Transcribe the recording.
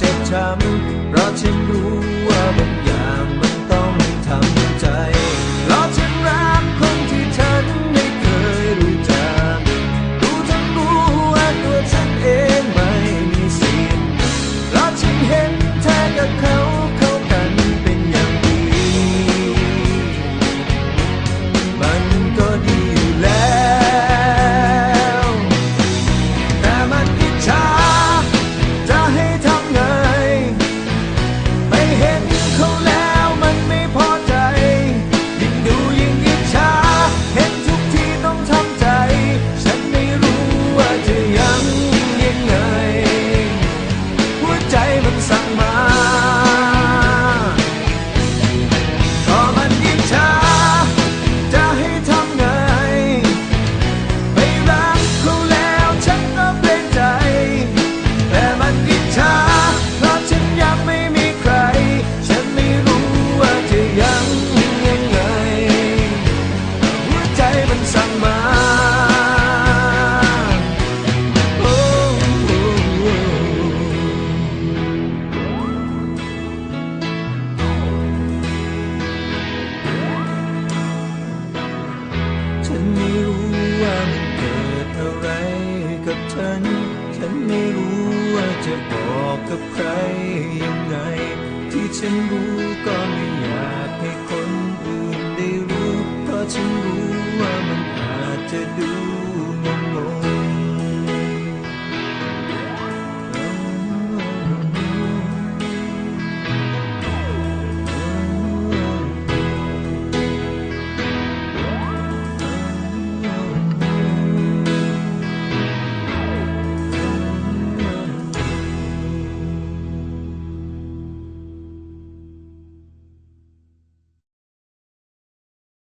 จ็บช้ำเพราะฉัน มันสั่งมาฉันไม่รู้ว่ามันเกิดอะไรกับฉัน ฉันไม่รู้ว่าจะบอกกับใครยังไง ที่ฉันรู้ก็ไม่